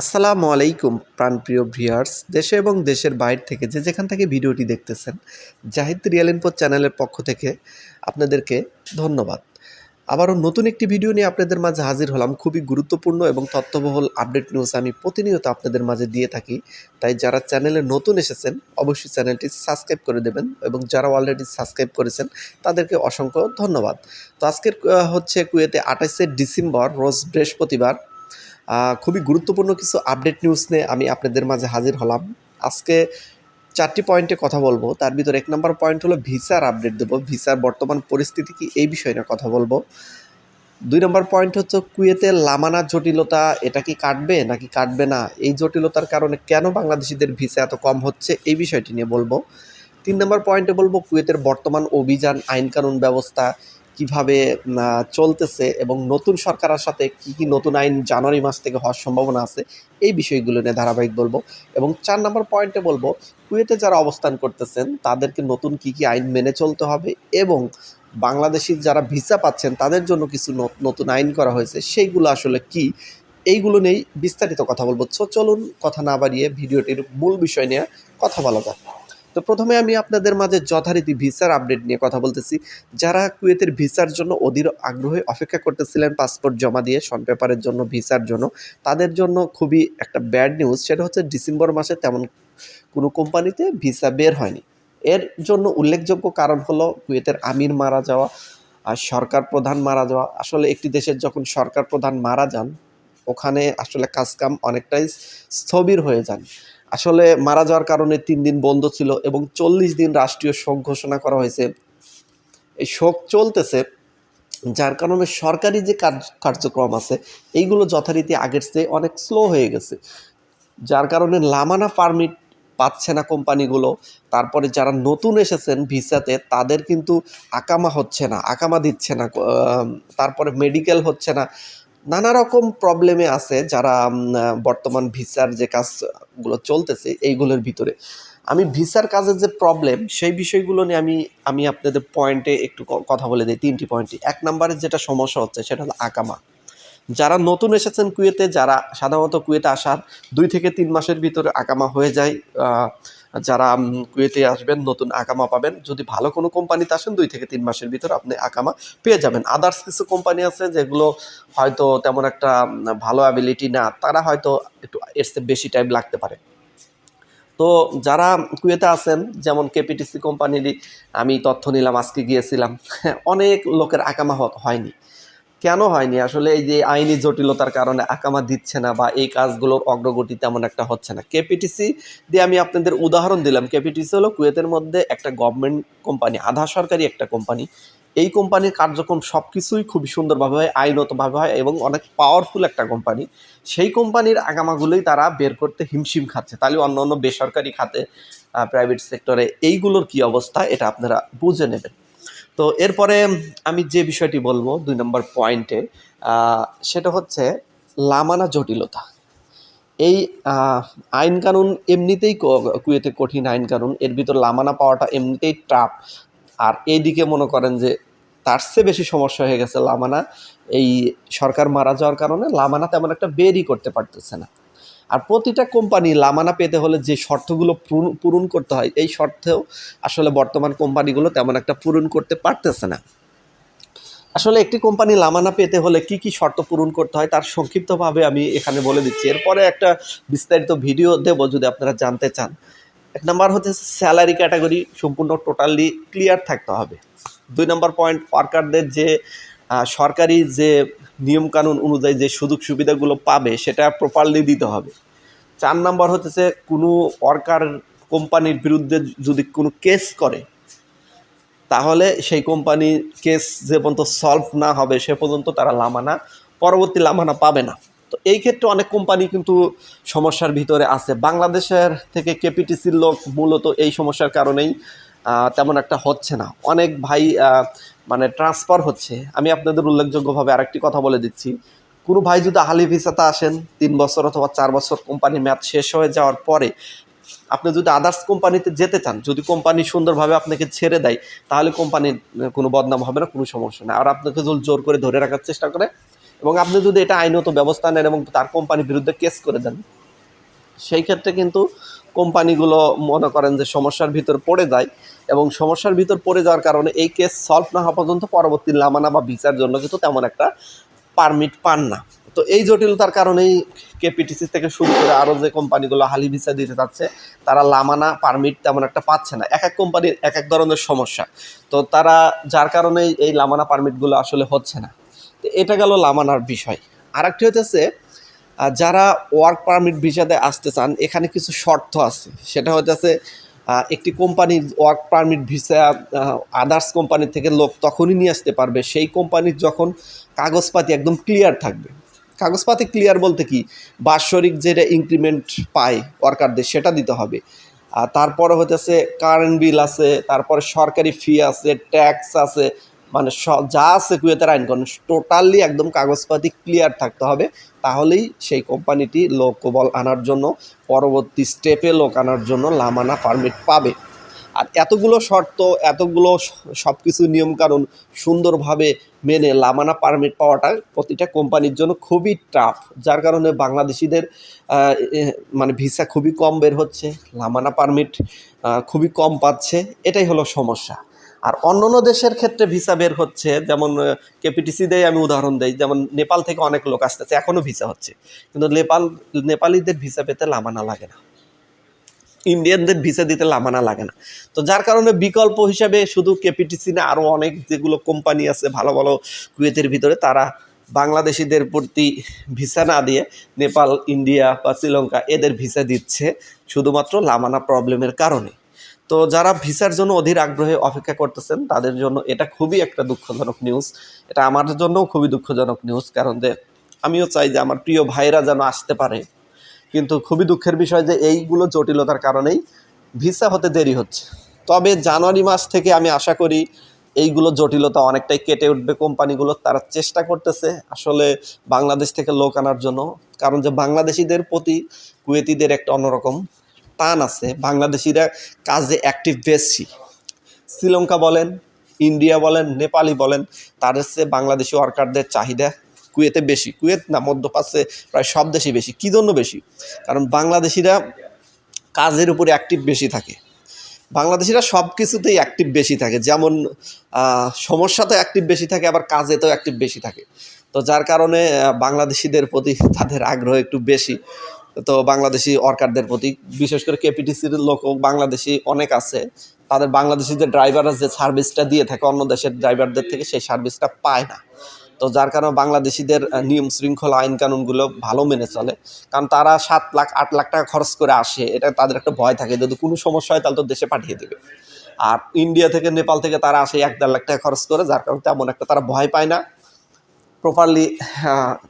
আসসালামু আলাইকুম, প্রাণপ্রিয় ভিউয়ার্স, দেশে এবং দেশের বাইরে থেকে যে যেখান থেকে ভিডিওটি দেখতেছেন, জাহিদ রিয়েল ইনপো চ্যানেলের পক্ষ থেকে আপনাদেরকে ধন্যবাদ। আবারও নতুন একটি ভিডিও নিয়ে আপনাদের মাঝে হাজির হলাম। খুবই গুরুত্বপূর্ণ এবং তথ্যবহুল আপডেট নিউজ আমি প্রতিনিয়ত আপনাদের মাঝে দিয়ে থাকি। তাই যারা চ্যানেলে নতুন এসেছেন, অবশ্যই চ্যানেলটি সাবস্ক্রাইব করে দেবেন এবং যারা অলরেডি সাবস্ক্রাইব করেছেন, তাদেরকে অসংখ্য ধন্যবাদ। তো আজকের হচ্ছে কুয়েতে আঠাশে ডিসেম্বর, রোজ বৃহস্পতিবার খুবই গুরুত্বপূর্ণ কিছু আপডেট নিউজ নিয়ে আমি আপনাদের মাঝে হাজির হলাম। আজকে চারটি পয়েন্টে কথা বলব। তার ভিতরে এক নম্বর পয়েন্ট হলো ভিসার আপডেট দেবো। ভিসার বর্তমান পরিস্থিতি কি এই বিষয়ে না কথা বলব। দুই নম্বর পয়েন্ট হচ্ছে কুয়েতে লামানা জটিলতা, এটা কি কাটবে নাকি কাটবে না? এই জটিলতার কারণে কেন বাংলাদেশিদের ভিসা এত কম হচ্ছে? এই বিষয়টি নিয়ে বলব। তিন নম্বর পয়েন্টে বলব কুয়েতের বর্তমান অভিযান আইন কানুন ব্যবস্থা কীভাবে চলতেছে এবং নতুন সরকারের সাথে কি কি নতুন আইন জানুয়ারি মাস থেকে হওয়ার সম্ভাবনা আছে, এই বিষয়গুলো নিয়ে ধারাবাহিক বলব। এবং চার নম্বর পয়েন্টে বলব, কুয়েতে যারা অবস্থান করতেছেন, তাদেরকে নতুন কি কি আইন মেনে চলতে হবে এবং বাংলাদেশি যারা ভিসা পাচ্ছেন, তাদের জন্য কিছু নতুন আইন করা হয়েছে, সেইগুলো আসলে কি? এইগুলো নিয়েই বিস্তারিত কথা বলব। চলুন, কথা না বাড়িয়ে ভিডিওটির মূল বিষয় নিয়ে কথা বলা যাক। তো প্রথমে আমি আপনাদের মাঝে যথারীতি ভিসার আপডেট নিয়ে কথা বলতেছি। যারা কুয়েতের ভিসার জন্য অধীর আগ্রহে অপেক্ষা করতেছিলেন পাসপোর্ট জমা দিয়ে সন পেপারের জন্য, ভিসার জন্য, তাদের জন্য খুবই একটা ব্যাড নিউজ সেটা হচ্ছে ডিসেম্বর মাসে তেমন কোনো কোম্পানিতে ভিসা বের হয়নি। এর জন্য উল্লেখযোগ্য কারণ হলো কুয়েতের আমির মারা যাওয়া আর সরকার প্রধান মারা যাওয়া। আসলে একটি দেশের যখন সরকার প্রধান মারা যান, ওখানে আসলে কাজকাম অনেকটাই স্থবির হয়ে যান। আসলে মারা যাওয়ার কারণে তিন দিন বন্ধ ছিল এবং চল্লিশ দিন রাষ্ট্রীয় শোক ঘোষণা করা হয়েছে। এই শোক চলতেছে, যার কারণে সরকারি যে কার্য- কার্যক্রম আছে, এইগুলো যথারীতি আগের চেয়ে অনেক স্লো হয়ে গেছে। যার কারণে লামানা পারমিট পাচ্ছে না কোম্পানিগুলো, তারপরে যারা নতুন এসেছেন ভিসাতে, তাদের কিন্তু আকামা হচ্ছে না, আকামা দিচ্ছে না তারপরে মেডিকেল হচ্ছে না। নানা রকম প্রবলেমে আছে যারা বর্তমান ভিসার যে কাজগুলো চলতেছে এইগুলোর ভিতরে। আমি ভিসার কাজের যে প্রবলেম সেই বিষয়গুলো নিয়ে আমি আমি আপনাদের পয়েন্টে একটু কথা বলে দিই, তিনটি পয়েন্টে এক নম্বরের যেটা সমস্যা হচ্ছে, সেটা হলো আকামা যারা নতুন এসেছেন কুয়েতে, যারা সাধারণত কুয়েতে আসার দুই থেকে তিন মাসের ভিতরে আকামা হয়ে যায় যারা কুয়েতে আসবেন, নতুন আকামা পাবেন, যদি ভালো কোনো কোম্পানিতে আসেন, দুই থেকে তিন মাসের ভিতরে আপনি আকামা পেয়ে যাবেন। আদার্স কিছু কোম্পানি আছে যেগুলো হয়তো তেমন একটা ভালো অ্যাবিলিটি না, তারা হয়তো একটু এর বেশি টাইম লাগতে পারে। তো যারা কুয়েতে আছেন, যেমন কেপিটিসি কোম্পানিরই, আমি তথ্য নিলাম, আজকে গিয়েছিলাম অনেক লোকের আকামা হয়নি। কেন হয়নি? আসলে এই যে আইনি জটিলতার কারণে আকামা দিচ্ছে না বা এই কাজগুলোর অগ্রগতি তেমন একটা হচ্ছে না। কেপিটিসি দিয়ে আমি আপনাদের উদাহরণ দিলাম। কেপিটিসি হলো কুয়েতের মধ্যে একটা গভর্নমেন্ট কোম্পানি আধা সরকারি একটা কোম্পানি এই কোম্পানির কার্যক্রম সব কিছুই খুবই সুন্দরভাবে হয়, আইনতভাবে হয় এবং অনেক পাওয়ারফুল একটা কোম্পানি সেই কোম্পানির আগামাগুলোই তারা বের করতে হিমশিম খাচ্ছে। তাহলে অন্য অন্য বেসরকারি খাতে প্রাইভেট সেক্টরে এইগুলোর কি অবস্থা, এটা আপনারা বুঝে নেবেন। তো এরপরে আমি যে বিষয়টি বলব দুই নম্বর পয়েন্টে সেটা হচ্ছে লামানা জটিলতা। এই আইন কানুন এমনিতেই কুয়েতে কঠিন আইন কানুন, এর ভিতর লামানা পাওয়াটা এমনিতেই টাফ আর এইদিকে মনে করেন যে তার চেয়ে বেশি সমস্যা হয়ে গেছে লামানা। এই সরকার মারা যাওয়ার কারণে লামানা তেমন একটা বেরই করতে পারতেছে না। আর প্রতিটা কোম্পানি লামানা পেতে হলে যে শর্তগুলো পূরণ- করতে হয়, এই শর্তেও আসলে বর্তমান কোম্পানিগুলো তেমন একটা পূরণ করতে পারতেছে না। আসলে একটি কোম্পানি লামানা পেতে হলে কি কি শর্ত পূরণ করতে হয় তার সংক্ষিপ্তভাবে আমি এখানে বলে দিচ্ছি। এরপরে একটা বিস্তারিত ভিডিও দেবো যদি আপনারা জানতে চান। এক নম্বর হচ্ছে স্যালারি ক্যাটাগরি সম্পূর্ণ টোটালি ক্লিয়ার থাকতে হবে। দুই নম্বর পয়েন্ট, ওয়ার্কারদের যে সরকারি যে নিয়মকানুন অনুযায়ী যে সুযোগ সুবিধাগুলো পাবে, সেটা প্রপারলি দিতে হবে। চার নাম্বার হচ্ছে কোনো ওয়ার্কার কোম্পানির বিরুদ্ধে যদি কোনো কেস করে, তাহলে সেই কোম্পানি কেস যে পর্যন্ত সলভ না হবে, সে পর্যন্ত তারা লামানা, পরবর্তী লামানা পাবে না। তো এই ক্ষেত্রে অনেক কোম্পানি কিন্তু সমস্যার ভিতরে আছে। বাংলাদেশের থেকে কেপিটিসির লোক মূলত এই সমস্যার কারণেই তেমন একটা হচ্ছে না। অনেক ভাই মানে ট্রান্সফার হচ্ছে। আমি আপনাদের উল্লেখযোগ্যভাবে আরেকটি কথা বলে দিচ্ছি। কোনো ভাই যদি আহালি ভিসাতে আসেন, তিন বছর অথবা চার বছর কোম্পানি ম্যাচ শেষ হয়ে যাওয়ার পরে, আপনি যদি আদার্স কোম্পানিতে যেতে চান, যদি কোম্পানি সুন্দরভাবে আপনাকে ছেড়ে দেয়, তাহলে কোম্পানির কোনো বদনাম হবে না, কোনো সমস্যা নেই। আর আপনাকে যদি জোর করে ধরে রাখার চেষ্টা করে। এবং আপনি যদি এটা আইনত ব্যবস্থা নেন এবং তার কোম্পানির বিরুদ্ধে কেস করে দেন সেই ক্ষেত্রে কিন্তু কোম্পানিগুলো মনে করেন যে সমস্যার ভিতর পড়ে যায় এবং সমস্যার ভিতর পড়ে যাওয়ার কারণে এই কেস সলভ না হওয়া পর্যন্ত পরবর্তী লামানা বা বিচার জন্য কিন্তু তেমন একটা পারমিট পান না। তো এই জটিলতার কারণেই কেপিটিসি থেকে শুরু করে আরও যে কোম্পানিগুলো হালি ভিসা দিতে যাচ্ছে, তারা লামানা পারমিট তেমন একটা পাচ্ছে না। এক এক কোম্পানির এক এক ধরনের সমস্যা। তো তারা যার কারণেই এই লামানা পারমিটগুলো আসলে হচ্ছে না। তো এটা গেল লামানার বিষয়। আরেকটি হচ্ছে আহ, যারা ওয়ার্ক পারমিট ভিসাতে আসতে চান এখানে কিছু শর্ত আছে। সেটা হচ্ছে একটি কোম্পানির work permit visa others company থেকে লোক তখনই নিয়ে আসতে পারবে। সেই কোম্পানির যখন কাগজপাতি একদম ক্লিয়ার থাকবে। কাগজপাতি ক্লিয়ার বলতে কি? বাৎসরিক যেটা ইনক্রিমেন্ট পায় ওয়ার্কারদের সেটা দিতে হবে। আর তারপরে হতেছে কারেন্ট বিল আছে তারপরে সরকারি ফি আছে ট্যাক্স আছে মানে যা আছে কুয়েতের আইন কানুন টোটালি একদম কাগজপাতি ক্লিয়ার থাকতে হবে। তাহলেই সেই কোম্পানিটি লোক বল আনার জন্য, পরবর্তী স্টেপে লোক আনার জন্য লামানা পারমিট পাবে। আর এতগুলো শর্ত, এতগুলো সব কিছু নিয়মকানুন সুন্দরভাবে মেনে লামানা পারমিট পাওয়াটা প্রতিটা কোম্পানির জন্য খুবই টাফ যার কারণে বাংলাদেশিদের মানে ভিসা খুবই কম বের হচ্ছে, লামানা পারমিট খুবই কম পাচ্ছে। এটাই হলো সমস্যা। আর অন্য অন্য দেশের ক্ষেত্রে ভিসা বের হচ্ছে, যেমন কেপিটিসি দেয় আমি উদাহরণ দেই, যেমন নেপাল থেকে অনেক লোক আসতেছে এখনও ভিসা হচ্ছে। কিন্তু নেপাল, নেপালিদের ভিসা পেতে লামানা লাগে না। ইন্ডিয়ানদের ভিসা দিতে লামানা লাগে না। তো যার কারণে বিকল্প হিসাবে শুধু কেপিটিসি না আরও অনেক যেগুলো কোম্পানি আছে, ভালো ভালো কুয়েতের ভিতরে, তারা বাংলাদেশিদের প্রতি ভিসা না দিয়ে নেপাল, ইন্ডিয়া বা শ্রীলঙ্কা এদের ভিসা দিচ্ছে, শুধুমাত্র লামানা প্রবলেমের কারণে। তো যারা ভিসার জন্য অধীর আগ্রহে অপেক্ষা করতেছেন, তাদের জন্য এটা খুবই একটা দুঃখজনক নিউজ এটা আমার জন্যও খুবই দুঃখজনক নিউজ কারণ যে আমিও চাই যে আমার প্রিয় ভাইরা যেন আসতে পারে। কিন্তু খুবই দুঃখের বিষয় যে এইগুলো জটিলতার কারণেই ভিসা হতে দেরি হচ্ছে। তবে জানুয়ারি মাস থেকে আমি আশা করি এইগুলো জটিলতা অনেকটাই কেটে উঠবে কোম্পানিগুলো, তারা চেষ্টা করতেছে আসলে বাংলাদেশ থেকে লোক আনার জন্য। কারণ যে বাংলাদেশিদের প্রতি কুয়েতিদের একটা অন্যরকম টান আছে বাংলাদেশিরা কাজে অ্যাক্টিভ বেশি। শ্রীলঙ্কা বলেন ইন্ডিয়া বলেন নেপালি বলেন তাদের চেয়ে বাংলাদেশি ওয়ার্কারদের চাহিদা কুয়েতে বেশি। কুয়েত না মধ্যপ্রাচ্যে প্রায় সব দেশই বেশি। কী জন্য বেশি? কারণ বাংলাদেশিরা কাজের উপরে অ্যাক্টিভ বেশি থাকে। বাংলাদেশিরা সব কিছুতেই অ্যাক্টিভ বেশি থাকে। যেমন আহ, সমস্যাতেও অ্যাক্টিভ বেশি থাকে আবার কাজেতেও অ্যাক্টিভ বেশি থাকে। তো যার কারণে বাংলাদেশিদের প্রতি তাদের আগ্রহ একটু বেশি। তো বাংলাদেশি ওয়ার্কারদের প্রতি, বিশেষ করে কেপিটিসির লোকও বাংলাদেশি অনেক আছে। তাদের বাংলাদেশি যে ড্রাইভাররা যে সার্ভিসটা দিয়ে থাকে অন্য দেশের ড্রাইভারদের থেকে, সেই সার্ভিসটা পায় না। তো যার কারণে বাংলাদেশিদের নিয়ম শৃঙ্খলা, আইন কানুনগুলো ভালো মেনে চলে। কারণ তারা সাত লাখ, আট লাখ টাকা খরচ করে আসে, এটা তাদের একটা ভয় থাকে। যদি কোনো সমস্যা হয়, তাহলে তো দেশে পাঠিয়ে দেবে। আর ইন্ডিয়া থেকে নেপাল থেকে তারা আসে, এক দেড় লাখ টাকা খরচ করে, যার কারণে তেমন একটা তারা ভয় পায় না। প্রপারলি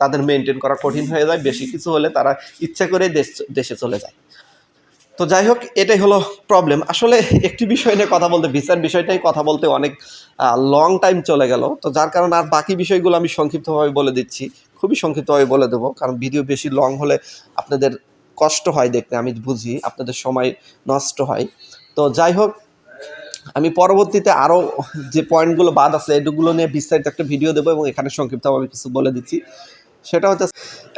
তাদের মেনটেন করা কঠিন হয়ে যায়। বেশি কিছু হলে তারা ইচ্ছা করে দেশ, দেশে চলে যায়। তো যাই হোক, এটাই হলো প্রবলেম আসলে একটি বিষয় নিয়ে কথা বলতে ভিসার বিষয়টাই কথা বলতে অনেক লং টাইম চলে গেল। তো যার কারণে আর বাকি বিষয়গুলো আমি সংক্ষিপ্তভাবে বলে দিচ্ছি। খুবই সংক্ষিপ্তভাবে বলে দেবো, কারণ ভিডিও বেশি লং হলে আপনাদের কষ্ট হয় দেখতে, আমি বুঝি। আপনাদের সময় নষ্ট হয়। তো যাই হোক আমি পরবর্তীতে আরও যে পয়েন্টগুলো বাদ আছে এগুলো নিয়ে বিস্তারিত একটা ভিডিও দেবো এবং এখানে সংক্ষিপ্তভাবে কিছু বলে দিচ্ছি। সেটা হচ্ছে,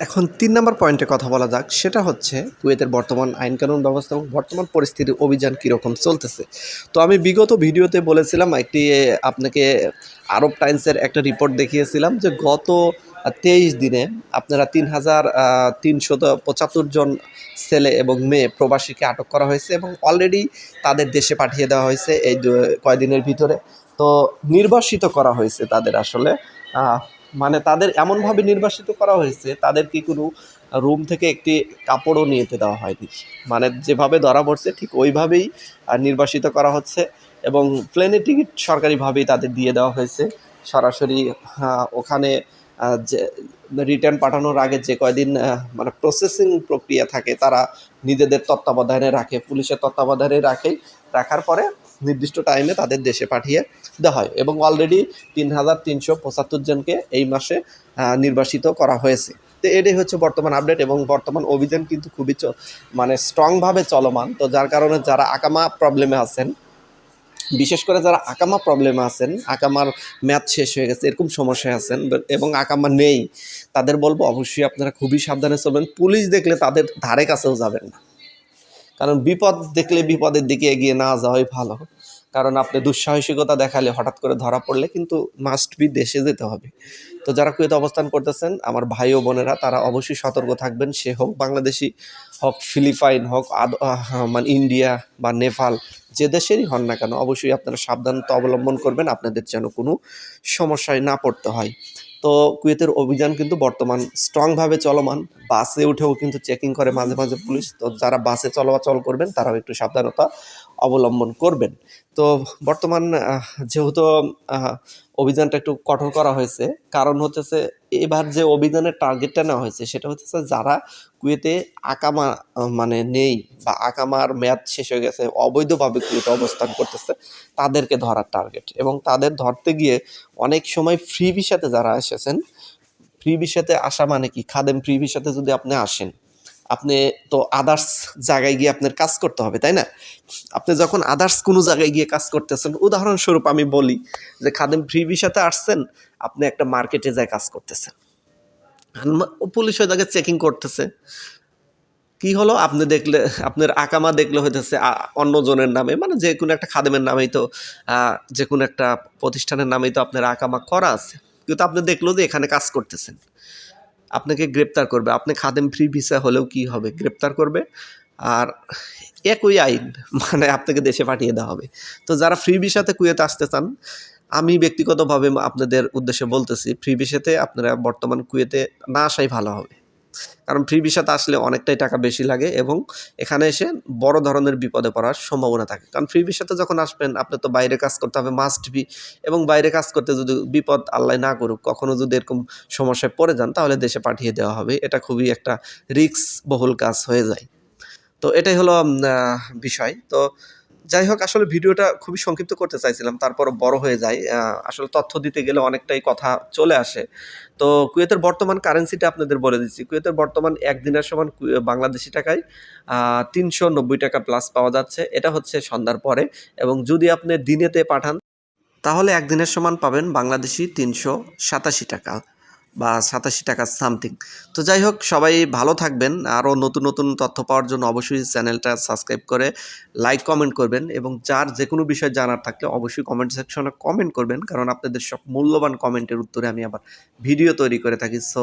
এখন তিন নম্বর পয়েন্টে কথা বলা যাক, সেটা হচ্ছে কুয়েতের বর্তমান আইনকানুন ব্যবস্থা এবং বর্তমান পরিস্থিতি অভিযান কীরকম চলতেছে। তো আমি বিগত ভিডিওতে বলেছিলাম, একটি, আপনাকে আরব টাইমসের একটা রিপোর্ট দেখিয়েছিলাম যে গত তেইশ দিনে আপনারা তিন হাজার তিনশত পঁচাত্তর জন ছেলে এবং মেয়ে প্রবাসীকে আটক করা হয়েছে এবং অলরেডি তাদের দেশে পাঠিয়ে দেওয়া হয়েছে এই কয়দিনের ভিতরে। তো নির্বাসিত করা হয়েছে তাদের আসলে। মানে তাদের এমনভাবে নির্বাসিত করা হয়েছে, তাদের কি কোনো রুম থেকে একটি কাপড়ও নিয়ে যেতে দেওয়া হয়নি। মানে যেভাবে ধরা পড়ছে, ঠিক ওইভাবেই নির্বাসিত করা হচ্ছে এবং প্লেনের টিকিট সরকারিভাবেই তাদের দিয়ে দেওয়া হয়েছে। সরাসরি ওখানে রিটার্ন পাঠানোর আগে যে কয়দিন মানে প্রসেসিং প্রক্রিয়া থাকে, তারা নিজেদের তত্ত্বাবধানে রাখে, পুলিশের তত্ত্বাবধানে রাখে, রাখার পরে নির্দিষ্ট টাইমে তাদের দেশে পাঠিয়ে দেওয়া হয়। এবং অলরেডি তিন হাজার তিনশো পঁচাত্তর জনকে এই মাসে নির্বাসিত করা হয়েছে। তো এটাই হচ্ছে বর্তমান আপডেট এবং বর্তমান অভিযান কিন্তু খুবই মানে স্ট্রংভাবে চলমান। তো যার কারণে যারা আকামা প্রবলেমে আছেন বিশেষ করে যারা আকামা প্রবলেম আছেন, আকামার ম্যাথ শেষ হয়ে গেছে, এরকম সমস্যায় আছেন এবং আকামা নেই, তাদের বলব অবশ্যই আপনারা খুবই সাবধানে চলবেন। পুলিশ দেখলে তাদের ধারে কাছেও যাবেন না। কারণ বিপদ দেখলে বিপদের দিকে এগিয়ে না যাওয়াই ভালো। কারণ আপনি দুঃসাহসিকতা দেখালে হঠাৎ করে ধরা পড়লে কিন্তু মাস্ট বি দেশে যেতে হবে। তো যারা কুয়েতে অবস্থান করতেছেন, আমার ভাই ও বোনেরা, তারা অবশ্যই সতর্ক থাকবেন। সে হোক বাংলাদেশি হোক, ফিলিপাইন হোক মানে ইন্ডিয়া বা নেপাল, যে দেশেরই হন না কেন, অবশ্যই আপনারা সাবধানতা অবলম্বন করবেন। আপনাদের যেন কোনো সমস্যায় না পড়তে হয়। তো কুয়েতের অভিযান কিন্তু বর্তমান স্ট্রংভাবে চলমান। বাসে উঠেও কিন্তু চেকিং করে মাঝে মাঝে পুলিশ। তো যারা বাসে চলাচল করবেন, তারাও একটু সাবধানতা অবলম্বন করবেন। তো বর্তমান যেহেতু অভিযানটা একটু কঠোর করা হয়েছে। কারণ হচ্ছে এবার যে অভিযানের টার্গেটটা নেওয়া হয়েছে, সেটা হচ্ছে যারা কুয়েতে আকামা মানে নেই বা আকামার মেয়াদ শেষ হয়ে গেছে, অবৈধভাবে কুয়েতে অবস্থান করতেছে, তাদেরকে ধরার টার্গেট এবং তাদের ধরতে গিয়ে অনেক সময় ফ্রি ভিসাতে যারা এসেছেন ফ্রি ভিসাতে আসা মানে কি? খাদেম ফ্রি ভিসাতে যদি আপনি আসেন আপনি তো আদার্স জায়গায় গিয়ে আপনার কাজ করতে হবে, তাই না? আপনি যখন আদার্স কোনো জায়গায় গিয়ে কাজ করতেছেন, উদাহরণস্বরূপ আমি বলি যে খাদেম ফ্রি ভিসাতে আসছেন, আপনি একটা মার্কেটে যায় কাজ করতেছেন। পুলিশ ওই জায়গায় চেকিং করতেছে। কি হলো? আপনি দেখলে, আপনার আকামা দেখলে হইতেছে, আ- অন্য জনের নামে মানে যে কোনো একটা খাদেমের নামেই তো যে কোনো একটা প্রতিষ্ঠানের নামেই তো আপনার আকামা করা আছে। কিন্তু আপনি দেখল যে এখানে কাজ করতেছেন। আপনাকে গ্রেপ্তার করবে। আপনি খাদেম ফ্রি ভিসা হলেও কি হবে? গ্রেপ্তার করবে। আর একই আইন মানে আপনাকে দেশে পাঠিয়ে দেওয়া হবে। তো যারা ফ্রি ভিসাতে কুয়েতে আসতে চান, আমি ব্যক্তিগতভাবে আপনাদের উদ্দেশ্যে বলতেছি ফ্রি ভিসাতে আপনারা বর্তমান কুয়েতে না আসাই ভালো হবে। কারণ ফ্রি ভিসাতে আসলে অনেকটাই টাকা বেশি লাগে এবং এখানে এসে বড় ধরনের বিপদে পড়ার সম্ভাবনা থাকে। কারণ ফ্রি ভিসাতে যখন আসবেন, আপনি তো বাইরে কাজ করতে হবে মাস্ট বি এবং বাইরে কাজ করতে যদি বিপদ আল্লাহ না করুক, কখনো যদি এরকম সমস্যায় পড়ে যান, তাহলে দেশে পাঠিয়ে দেওয়া হবে। এটা খুবই একটা রিস্ক বহুল কাজ হয়ে যায়। তো এটাই হলো বিষয়। তো যাই হোক, আসলে ভিডিওটা খুবই সংক্ষিপ্ত করতে চাইছিলাম তারপর বড় হয়ে যায় আসলে তথ্য দিতে গেলে অনেকটাই কথা চলে আসে। তো কুয়েতের বর্তমান কারেন্সিটা আপনাদের বলে দিচ্ছি। কুয়েতের বর্তমান একদিনের সমান বাংলাদেশি টাকায় তিনশো নব্বই টাকা প্লাস পাওয়া যাচ্ছে। এটা হচ্ছে সন্ধ্যার পরে এবং যদি আপনি দিনেতে পাঠান, তাহলে একদিনের সমান পাবেন বাংলাদেশি তিনশো সাতাশি টাকা। বা সাতাশি টাকা সামথিং। তো যাই হোক, সবাই ভালো থাকবেন। আরও নতুন নতুন তথ্য পাওয়ার জন্য অবশ্যই চ্যানেলটা সাবস্ক্রাইব করে লাইক, কমেন্ট করবেন এবং যার যে কোনো বিষয় জানার থাকলে অবশ্যই কমেন্ট সেকশনে কমেন্ট করবেন, কারণ আপনাদের সব মূল্যবান কমেন্টের উত্তরে আমি আবার ভিডিও তৈরি করে থাকি। সো